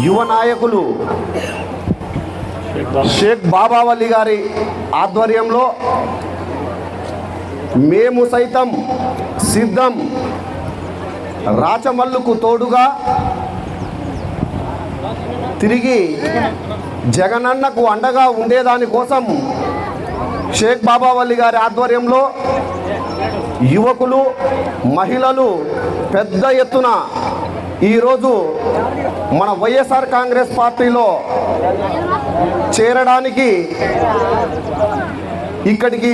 యువ నాయకులు షేక్ బాబావల్లి గారి ఆధ్వర్యంలో మేము సైతం సిద్ధం రాచమల్లుకు తోడుగా తిరిగి జగనన్నకు అండగా ఉండేదాని కోసం షేక్ బాబావల్లి గారి ఆధ్వర్యంలో యువకులు మహిళలు పెద్ద ఎత్తున ఈరోజు మన వైఎస్ఆర్ కాంగ్రెస్ పార్టీలో చేరడానికి ఇక్కడికి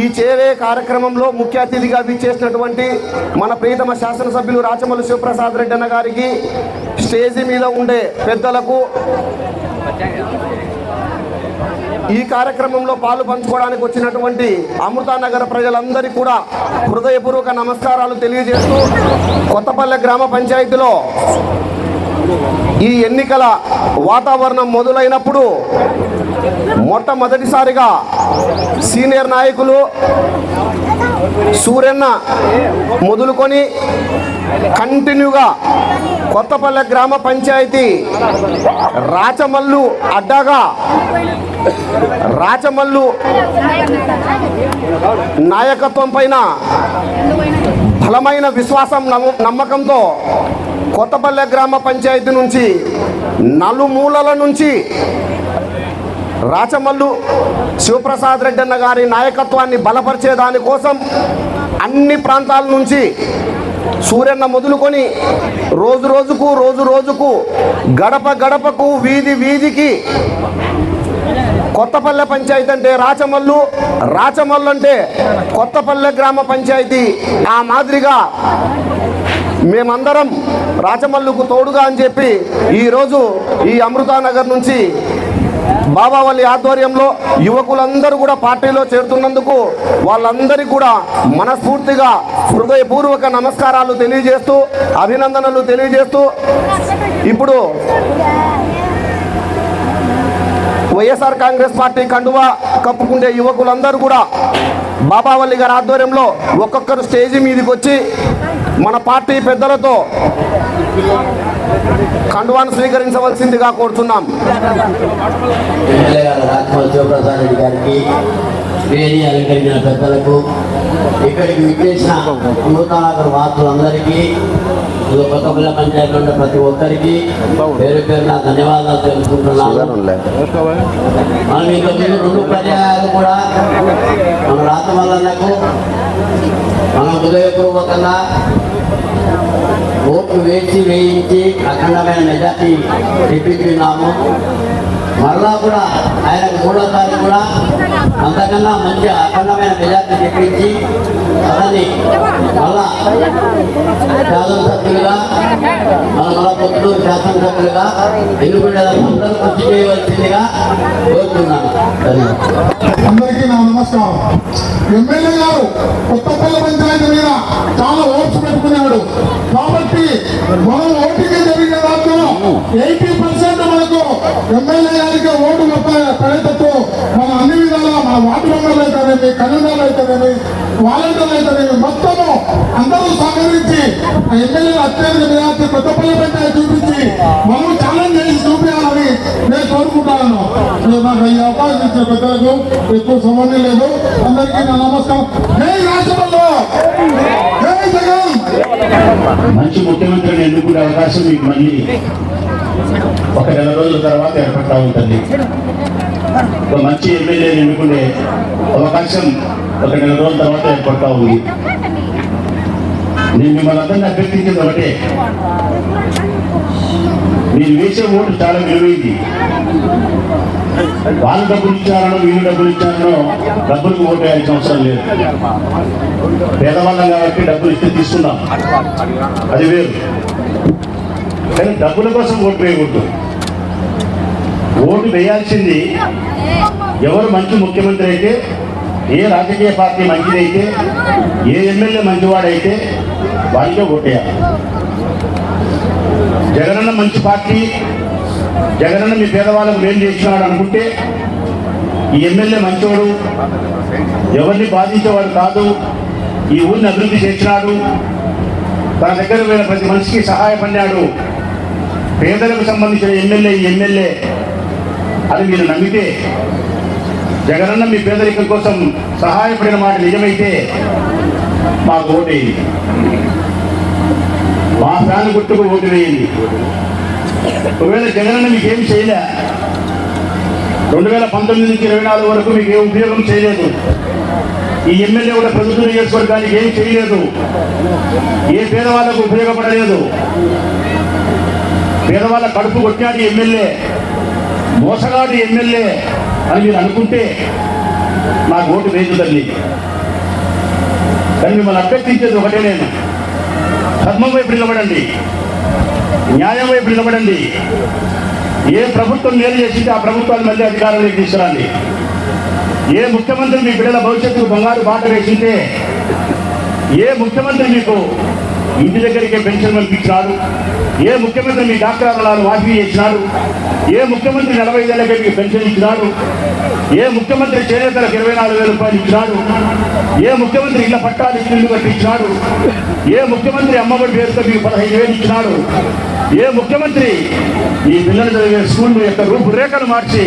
ఈ చేరే కార్యక్రమంలో ముఖ్య అతిథిగా విచ్చేసినటువంటి మన ప్రియతమ శాసనసభ్యులు రాచమల్లి శివప్రసాద్ రెడ్డి అన్న గారికి స్టేజీ మీద ఉండే పెద్దలకు ఈ కార్యక్రమంలో పాలు పంచుకోవడానికి వచ్చినటువంటి అమృతానగర్ ప్రజలందరికీ కూడా హృదయపూర్వక నమస్కారాలు తెలియజేస్తూ కొత్తపల్లె గ్రామ పంచాయతీలో ఈ ఎన్నికల వాతావరణం మొదలైనప్పుడు మొట్టమొదటిసారిగా సీనియర్ నాయకులు సూర్యన్న మొదలుకొని కంటిన్యూగా కొత్తపల్లె గ్రామ పంచాయతీ రాచమల్లు అడ్డాగా రాచమల్లు నాయకత్వం పైన బలమైన విశ్వాసం నమ్మకంతో కొత్తపల్లె గ్రామ పంచాయతీ నుంచి నలుమూలల నుంచి రాచమల్లు శివప్రసాద్ రెడ్డి అన్న గారి నాయకత్వాన్ని బలపరిచే దానికోసం అన్ని ప్రాంతాల నుంచి సూర్యన్న మొదలుకొని రోజు రోజుకు రోజు రోజుకు గడప గడపకు వీధి వీధికి కొత్తపల్లె పంచాయతీ అంటే రాచమల్లు రాచమల్లు అంటే కొత్తపల్లె గ్రామ పంచాయతీ. ఆ మాదిరిగా మేమందరం రాచమల్లుకు తోడుగా అని చెప్పి ఈరోజు ఈ అమృతానగర్ నుంచి బాబావల్లి ఆధ్వర్యంలో యువకులందరూ కూడా పార్టీలో చేరుతున్నందుకు వాళ్ళందరికీ కూడా మనస్ఫూర్తిగా హృదయపూర్వక నమస్కారాలు తెలియజేస్తూ అభినందనలు తెలియజేస్తూ ఇప్పుడు వైఎస్ఆర్ కాంగ్రెస్ పార్టీ కండువా కప్పుకుండే యువకులందరూ కూడా బాబావల్లి గారి ఆధ్వర్యంలో ఒక్కొక్కరు స్టేజి మీదకి వచ్చి మన పార్టీ పెద్దలతో కండువాను స్వీకరించవలసిందిగా కోరుతున్నాం. ఎమ్మెల్యే శివప్రసాద్ రెడ్డి గారికి వేది అలంకరించిన పెద్దలకు ఇక్కడికి విచ్చేసిన నూతనగర్ వార్తలందరికీ ఇది కొత్తపల్లి పంచాయతీ ఉండే ప్రతి ఒక్కరికి పేరు పేరున ధన్యవాదాలు తెలుసుకుంటున్నాను మనం ఇంతకుముందు రెండు పర్యాయాలు కూడా మన వల్ల మనం హృదయపూర్వకంగా ఓట్లు వేసి వేయించి అఖండమైన మెజార్టీ తెప్పించున్నాము మరలా కూడా ఆయనకు మూడోసారి కూడా అంతకన్నా మంచి అఖండమైన మెజార్టీ తెప్పించి అతన్ని మళ్ళా శాసనసభ్యులుగా మన మళ్ళా పొత్తులు శాసనసభ్యులుగా ఎన్నుకునేదాన్ని అందరూ కృషి చేయవలసిందిగా కోరుతున్నాను. అందరికీ నా నమస్కారం. ఎమ్మెల్యే గారు కొత్తపల్లి పంచాయతీ మీద చాలా ఓట్స్ పెట్టుకున్నాడు. కాబట్టి మనం ఓటింగ్ జరిగిన దాంట్లో ఎయిటీ పర్సెంట్ మనకు ఎమ్మెల్యే గారికి ఓటు పడేటట్టు మన అన్ని విధాలా మన వార్డు మెంబర్లు అయితేనేమి కన్వీనర్లు అయితేనేమి వాలంటీర్లు అయితేనేమి మొత్తము అందరూ సహకరించి ఆ ఎమ్మెల్యే అత్యధిక మెజార్టీ కొత్తపల్లి పంచాయతీ చూపించి మనం ఛాలెంజ్ చేసి చూపించాలని నేను కోరుకుంటాను. నాకు ఈ అవకాశం ఇచ్చిన పెద్దలకు ఎక్కువ సంబంధం లేదు. అందరికీ నా నమస్కారం. జై రాజమల్లు జై జగన్! మంచి ముఖ్యమంత్రిని ఎన్నుకునే అవకాశం మీకు మళ్ళీ. ఒక నెల రోజుల తర్వాత ఏర్పడతా ఉంటుంది ఒక మంచి ఎమ్మెల్యేని ఎన్నుకునే అవకాశం ఒక నెల రోజుల తర్వాత ఏర్పడతా ఉంది. నేను మిమ్మల్ని అందరినీ అభ్యర్థించింది ఒకటే. మీరు వేసే ఓటు చాలా విలువైంది. వాళ్ళు డబ్బులు ఇచ్చారనో వీళ్ళు డబ్బులు ఇచ్చారనో డబ్బులకు ఓటు వేయాల్సిన అవసరం లేదు. పేదవాళ్ళం కాబట్టి డబ్బులు ఇస్తే తీసుకున్నాం అది వేరు. కానీ డబ్బుల కోసం ఓటు వేయకూడదు. ఓటు వేయాల్సింది ఎవరు మంచి ముఖ్యమంత్రి అయితే ఏ రాజకీయ పార్టీ మంచిదైతే ఏ ఎమ్మెల్యే మంచివాడైతే వారికే ఓటేయాలి. జగనన్న మంచి పార్టీ జగనన్న మీ పేదవాళ్ళకు మేలు చేసినాడు అనుకుంటే ఈ ఎమ్మెల్యే మంచోడు ఎవరిని బాధించేవాడు కాదు ఈ ఊరిని అభివృద్ధి చేసినాడు తన దగ్గర ప్రతి మనిషికి సహాయపడినాడు. పేదలకు సంబంధించిన ఎమ్మెల్యే ఈ ఎమ్మెల్యే. అది మీరు నమ్మితే జగనన్న మీ పేదరికం కోసం సహాయపడిన మాట నిజమైతే మాకు ఓటేయండి మా ఫ్యాన్ గుర్తుకు ఓటు వేయండి. ఒకవేళ జగనన్న మీకేం చేయలే రెండు వేల పంతొమ్మిది నుంచి ఇరవై నాలుగు వరకు మీకు ఏ ఉపయోగం చేయలేదు. ఈ ఎమ్మెల్యే కూడా ప్రభుత్వ నియోజకవర్గానికి ఏం చేయలేదు. ఏ పేదవాళ్ళకు ఉపయోగపడలేదు. పేదవాళ్ళ కడుపు కొట్టాడు ఎమ్మెల్యే. మోసగాడు ఎమ్మెల్యే అని మీరు అనుకుంటే నాకు ఓటు వేయదు తల్లి కానీ మిమ్మల్ని అభ్యర్థించేది ఒకటే నేను. ధర్మం వైపు నిలబడండి. న్యాయం వైపు నిలబడండి. ఏ ప్రభుత్వం మేలు చేసింటే ఆ ప్రభుత్వాన్ని మళ్ళీ అధికారంలోకి తీసుకురండి. ఏ ముఖ్యమంత్రి మీ బిడ్డల భవిష్యత్తుకు బంగారు బాట వేసింటే ఏ ముఖ్యమంత్రి మీకు ఇంటి దగ్గరికే పెన్షన్ పంపించారు ఏ ముఖ్యమంత్రి మీ డాక్టర్ రుణాలు మాఫీ చేసినాడు? ఏ ముఖ్యమంత్రి నలభై ఏళ్ళకే మీకు పెన్షన్ ఇచ్చినాడు? ఏ ముఖ్యమంత్రి చేనేతలకు ఇరవై నాలుగు వేల రూపాయలు ఇచ్చినాడు? ఏ ముఖ్యమంత్రి ఇళ్ళ పట్టాలు ఇల్లు కట్టించినాడు ఏ ముఖ్యమంత్రి అమ్మఒడి పేరుతో మీకు పదహైదు వేలు ఇచ్చినాడు? ఏ ముఖ్యమంత్రి ఈ పిల్లలు చదివే స్కూల్ యొక్క రూపురేఖలు మార్చి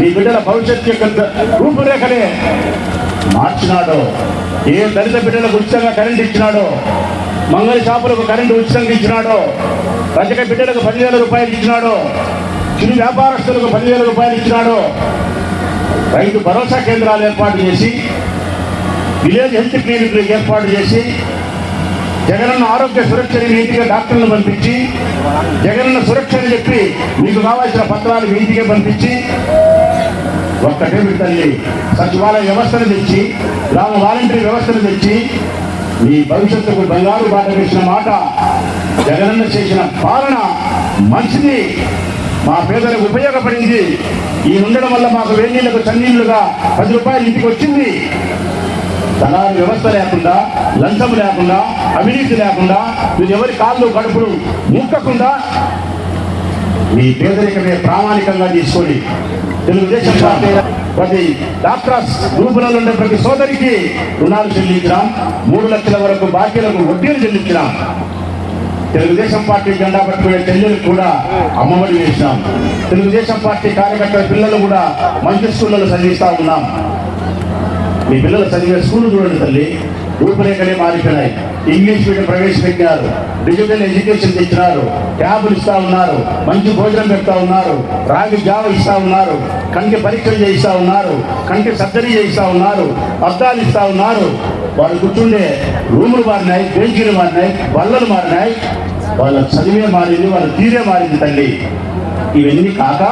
మీ బిడ్డల భవిష్యత్తు యొక్క రూపురేఖలే మార్చినాడో? ఏ దళిత బిడ్డలకు ఉచితంగా కరెంట్ ఇచ్చినాడో? మంగళ షాపులకు కరెంటు ఉచితంగా ఇచ్చినాడో? రజక బిడ్డలకు పదివేల రూపాయలు ఇచ్చినాడో. చిరు వ్యాపారస్తులకు పదివేల రూపాయలు ఇచ్చినాడో. రైతు భరోసా కేంద్రాలు ఏర్పాటు చేసి విలేజ్ హెల్త్ క్లినిక్లు ఏర్పాటు చేసి జగనన్న ఆరోగ్య సురక్షని నీటిగా డాక్టర్లను పంపించి జగనన్న సురక్షని చెప్పి మీకు కావాల్సిన పత్రాలు నీటిగా పంపించి ఒక్కటే మీ తల్లి సచివాలయ వ్యవస్థను తెచ్చి గ్రామ వాలంటీర్ వ్యవస్థను తెచ్చి మీ భవిష్యత్తుకు బంగారు బాట వేసిన మాట జగనన్న చేసిన పాలన మంచిది మా పేదలకు ఉపయోగపడింది. ఈ ఉండడం వల్ల మాకు వేణీళ్ళకు చన్నీళ్ళుగా పది రూపాయలు ఇంటికి వచ్చింది. దళారు వ్యవస్థ లేకుండా లంచం లేకుండా అవినీతి లేకుండా మీరు ఎవరి కాళ్ళు గడుపులు ముక్కకుండా మీ పేదరికమే ప్రామాణికంగా తీసుకొని తెలుగుదేశం పార్టీ ప్రతి డాక్టర్స్ గ్రూపులలో ఉండే ప్రతి సోదరికి రుణాలు చెల్లించినాం. మూడు లక్షల వరకు బాకీలకు వడ్డీలు చెల్లించినాం. తెలుగుదేశం పార్టీ జెండా పట్టుకునే చెల్లెలు కూడా అమ్మఒడి వేసినాం. తెలుగుదేశం పార్టీ కార్యకర్తల పిల్లలు కూడా మంచి స్కూళ్ళలో చదివిస్తా ఉన్నాం. మీ పిల్లలు చదివే స్కూల్ చూడండి తల్లి. రూపురేఖలే మారిపోయినాయి. ఇంగ్లీష్ మీడియం ప్రవేశపెట్టారు. డిజిటల్ ఎడ్యుకేషన్ తెచ్చినారు. ట్యాబులు ఇస్తా ఉన్నారు. మంచి భోజనం పెడతా ఉన్నారు. రాగి జావ ఇస్తా ఉన్నారు. కంటి పరీక్షలు చేయిస్తా ఉన్నారు. కంటి సర్జరీ చేయిస్తా ఉన్నారు. అద్దాలు ఇస్తా ఉన్నారు. వాళ్ళు కూర్చుండే రూములు మారినాయి బెంచీలు మారినాయి బల్లలు మారినాయి. వాళ్ళ చదివే మారింది వాళ్ళ తీరే మారింది తల్లి. ఇవన్నీ కాక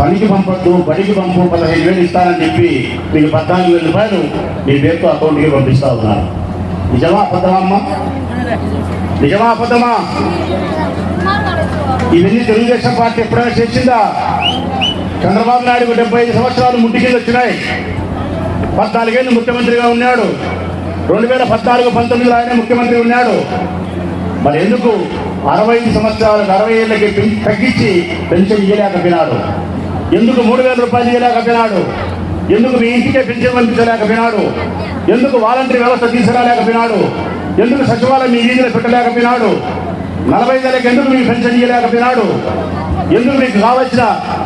పనికి పంపొద్దు బడికి పంపు పదహైదు వేలు ఇస్తానని చెప్పి మీకు పద్నాలుగు వేల రూపాయలు మీ పేరుతో అకౌంట్కి పంపిస్తా ఉన్నారు నిజమా అబద్ధమా అమ్మ? నిజమా అబద్ధమా? ఇవన్నీ తెలుగుదేశం పార్టీ ఎప్పుడైనా చేసిందా? చంద్రబాబు నాయుడు డెబ్బై ఐదు సంవత్సరాలు ముట్టికి వచ్చినాయి. పద్నాలుగేళ్ళు ముఖ్యమంత్రిగా ఉన్నాడు. రెండు వేల పద్నాలుగు పంతొమ్మిదిలో ఆయన ముఖ్యమంత్రి ఉన్నాడు. మరి ఎందుకు అరవై ఐదు సంవత్సరాలకు అరవై ఏళ్ళకి తగ్గించి పెన్షన్ ఇవ్వలేకపోయినాడు ఎందుకు మూడు వేల రూపాయలు ఇవ్వలేకపోయినాడు ఎందుకు మీ ఇంటికే పెన్షన్ పంపించలేకపోయినాడు? ఎందుకు వాలంటరీ వ్యవస్థ తీసుకురాలేకపోయినాడు? ఎందుకు సచివాలయం మీ వీధిలో పెట్టలేకపోయినాడు? నలభై వేలకు ఎందుకు మీ పెన్షన్ ఇవ్వలేకపోయినాడు ఎందుకు మీకు కావలసిన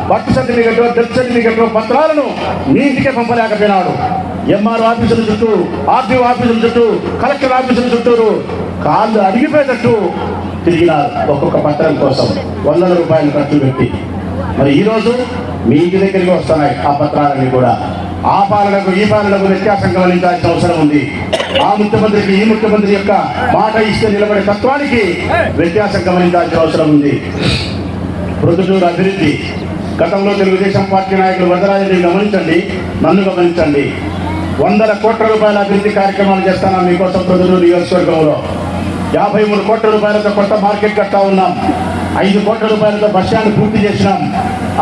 బర్త్ సర్టిఫికెట్ డెత్ సర్టిఫికెట్ పత్రాలను మీ ఇంటికే పంపలేకపోయినాడు. ఎంఆర్ ఆఫీసుల చుట్టూ ఆర్టీఓ ఆఫీసుల చుట్టూ కలెక్టర్ ఆఫీసుల చుట్టూరు కాళ్ళు అడిగిపోయేటట్టు తిరిగినారు ఒక్కొక్క పత్రం కోసం. వందల రూపాయలు ఖర్చు పెట్టి. మరి ఈ రోజు మీ ఇంటి దగ్గరికి వస్తున్నాయి ఆ పత్రాలన్నీ కూడా. ఆ పాలనకు ఈ పాలనకు వ్యత్యాసం గమనించాల్సిన అవసరం ఉంది. ఆ ముఖ్యమంత్రికి ఈ ముఖ్యమంత్రి యొక్క మాట ఇస్తే నిలబడే తత్వానికి వ్యత్యాసం గమనించాల్సిన అవసరం ఉంది. ప్రొద్దుటూరు అభివృద్ధి. గతంలో తెలుగుదేశం పార్టీ నాయకులు వరదరాజుని గమనించండి నన్ను గమనించండి. వందల కోట్ల రూపాయల అభివృద్ధి కార్యక్రమాలు చేస్తాను మీకోసం ప్రొద్దుటూరు నియోజకవర్గంలో. యాభై మూడు కోట్ల రూపాయలతో కొత్త మార్కెట్ కట్టా ఉన్నాం. ఐదు కోట్ల రూపాయలతో బస్ స్టాండ్ పూర్తి చేసినాం.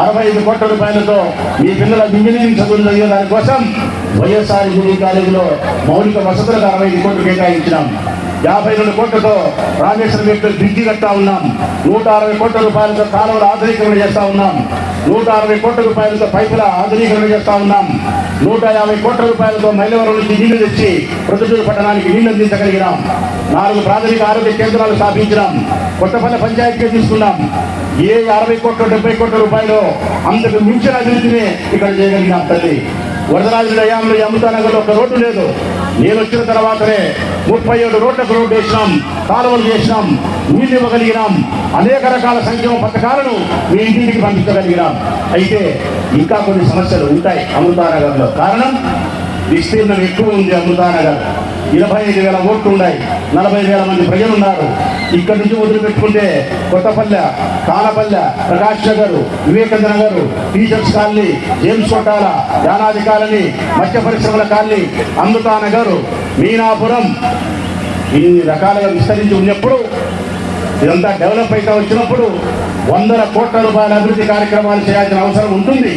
అరవై ఐదు కోట్ల రూపాయలతో మీ పిల్లల ఇంజనీరింగ్ చదువులు చదివే దానికోసం వైఎస్ఆర్ ఇంజనీరింగ్ కాలేజీలో మౌలిక వసతులకు అరవై ఐదు కోట్లు కేటాయించినాం. యాభై రెండు కోట్లతో రామేశ్వరం యొక్క బ్రిడ్జి కట్టా ఉన్నాం. నూట అరవై కోట్ల రూపాయలతో కాలువల ఆధునీకరణ చేస్తా ఉన్నాం. నూట అరవై కోట్ల రూపాయలతో పైపుల ఆధునీకరణ చేస్తా ఉన్నాం. నూట యాభై కోట్ల రూపాయలతో మైలవరం నుంచి నీళ్ళు తెచ్చి ప్రొద్దుటూరు పట్టణానికి నీళ్ళు అందించగలిగినాం. నాలుగు ప్రాథమిక ఆరోగ్య కేంద్రాలు స్థాపించినాం. కొత్తపల్లి పంచాయతీ తీసుకున్నాం. ఏ అరవై కోట్ల డెబ్బై కోట్ల రూపాయలు అంతకు మించిన అభివృద్ధిని ఇక్కడ చేయగలిగినాం తల్లి. వరదరాజు దయాంలో అమృతానగర్లో ఒక రోడ్డు లేదు. నేను వచ్చిన తర్వాతనే ముప్పై ఏడు రోడ్లకు రోడ్డు వేసినాం కాలువలు చేసినాం నీళ్ళు ఇవ్వగలిగినాం. అనేక రకాల సంక్షేమ పథకాలను మీ ఇంటికి పంపించగలిగినాం. అయితే ఇంకా కొన్ని సమస్యలు ఉంటాయి అమృతానగర్లో. కారణం విస్తీర్ణం ఎక్కువ ఉంది అమృతానగర్. ఇరవై ఐదు వేల ఓట్లు ఉన్నాయి నలభై వేల మంది ప్రజలు ఉన్నారు ఇక్కడి నుంచి వదిలిపెట్టుకుంటే Kothapalle Kanapalle Prakash Nagar Vivekananda Nagar teachers colony James Kottala Yanadi colony మత్స్య పరిశ్రమల కాలనీ అమృతా నగర్ మీనాపురం ఇన్ని రకాలుగా విస్తరించి ఉన్నప్పుడు ఇదంతా డెవలప్ అయితే వచ్చినప్పుడు వందల కోట్ల రూపాయల అభివృద్ధి కార్యక్రమాలు చేయాల్సిన అవసరం ఉంటుంది.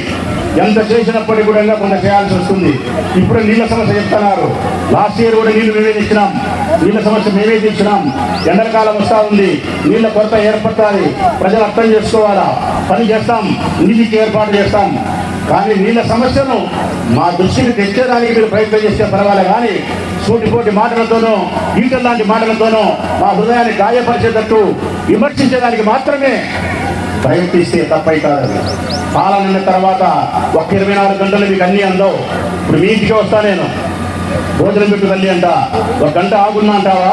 ఎంత చేసినప్పటికీ కూడా కొంత చేయాల్సి వస్తుంది. ఇప్పుడు నీళ్ళ సమస్య చెప్తున్నారు. లాస్ట్ ఇయర్ కూడా నీళ్ళు మేమే తెచ్చినాం. నీళ్ళ సమస్య మేమే తెచ్చినాం ఎండాకాలం వస్తా ఉంది. నీళ్ళ కొరత ఏర్పడుతుంది. ప్రజలు అర్థం చేసుకోవాలా? పని చేస్తాం. నిధికి ఏర్పాటు చేస్తాం. కానీ నీళ్ళ సమస్యను మా దృష్టికి తెచ్చేదానికి మీరు ప్రయత్నం చేస్తే పర్వాలే. కానీ సూటిపోటి మాటలతోనూ ఈటల లాంటి మాటలతోనూ మా హృదయాన్ని గాయపరిచేటట్టు విమర్శించడానికి మాత్రమే ప్రయత్నిస్తే తప్పై కాదు పాల నిన్న తర్వాత ఒక ఇరవై నాలుగు గంటలు మీకు అన్నీ అందవు. ఇప్పుడు మీ ఇంటికి వస్తా నేను. భోజనం పెట్టు తల్లి అంట. ఒక గంట ఆగున్నా అంటావా?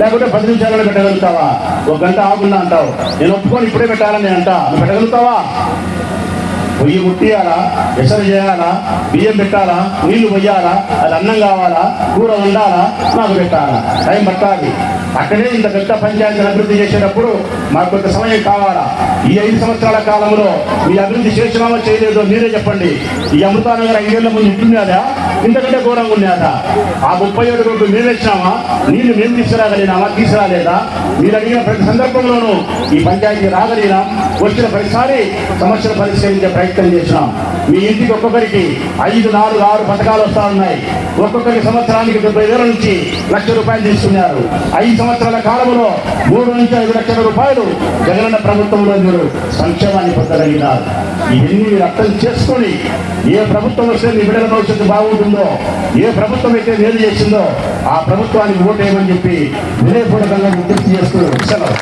లేకుంటే పది నిమిషాలలో పెట్టగలుగుతావా? ఒక గంట ఆగున్నా అంటావు. నేను ఒప్పుకొని ఇప్పుడే పెట్టాలని అంట. నువ్వు పెట్టగలుగుతావా? పొయ్యి ముట్టియాలా? ఎసరు చేయాలా? బియ్యం పెట్టాలా? నీళ్ళు పొయ్యాలా అది అన్నం కావాలా? కూర వండాలా? నాకు పెట్టాలా? టైం పట్టాలి. అక్కడే ఇంత పెద్ద పంచాయతీని అభివృద్ధి చేసేటప్పుడు మాకు కొంత సమయం కావాలా? ఈ ఐదు సంవత్సరాల కాలంలో మీ అభివృద్ధి చేసినామో చేయలేదో మీరే చెప్పండి. ఈ అమృతానగర్ ఐదేళ్ళ ముందు ఉంటున్నదా ఇంతకంటే ఘోరంగా ఉన్నదా ఆ ముప్పై ఏడు రోడ్లు మేము ఇచ్చినామా నీళ్ళు మేము తీసుకురాగలిగినామా? తీసుకురాలేదా? మీరు అడిగిన ప్రతి సందర్భంలోనూ ఈ పంచాయతీ రాగలిగినాం వచ్చిన ప్రతిసారి సమస్యలు పరిష్కరించే ప్రయత్నం చేసినాం. మీ ఇంటికి ఒక్కొక్కరికి ఐదు నాలుగు ఆరు పథకాలు వస్తా ఉన్నాయి. ఒక్కొక్కరి సంవత్సరానికి డెబ్బై వేల నుంచి లక్ష రూపాయలు తీసుకున్నారు. ఐదు సంవత్సరాల కాలంలో మూడు నుంచి ఐదు లక్షల రూపాయలు జగనన్న ప్రభుత్వంలో మీరు సంక్షేమాన్ని పొందగలిగినారు. ఇవన్నీ మీరు అర్థం చేసుకొని ఏ ప్రభుత్వం వస్తే మీ బిడ్డల భవిష్యత్తు బాగుంటుందో ఏ ప్రభుత్వం అయితే మేలు చేసిందో ఆ ప్రభుత్వానికి ఓటేయమని చెప్పి వినయపూర్వకంగా విజ్ఞప్తి చేస్తూ సెలవు.